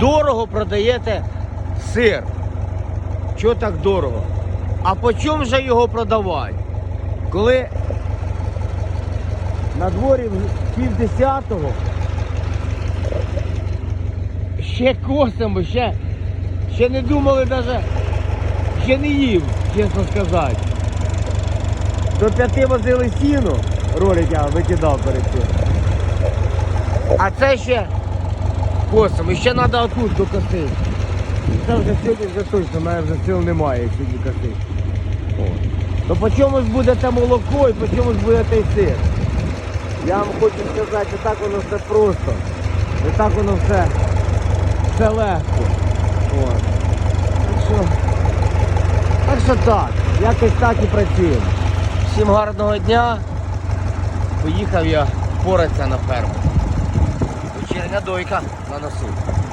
Дорого продаєте сир. Чого так дорого? А по чому же його продавати? Коли на дворі пів десятого ще косимо, ще, ще не думали навіть, ще не їв, чесно сказати. До п'яти возили сіну, ролик я викидав перед цим. А це ще косимо, і ще треба отут докосити. Це вже сьогодні вже точно, в мене вже сил немає сьогодні косити. О. То по чомусь буде те молоко і по чомусь буде той сир. Я вам хочу сказати, не так воно все просто. Не так воно все, все легко. От. Так що, так що так, якось так і працюємо. Всім гарного дня. Поїхав я поратися на ферму. 大家多一看，看到树。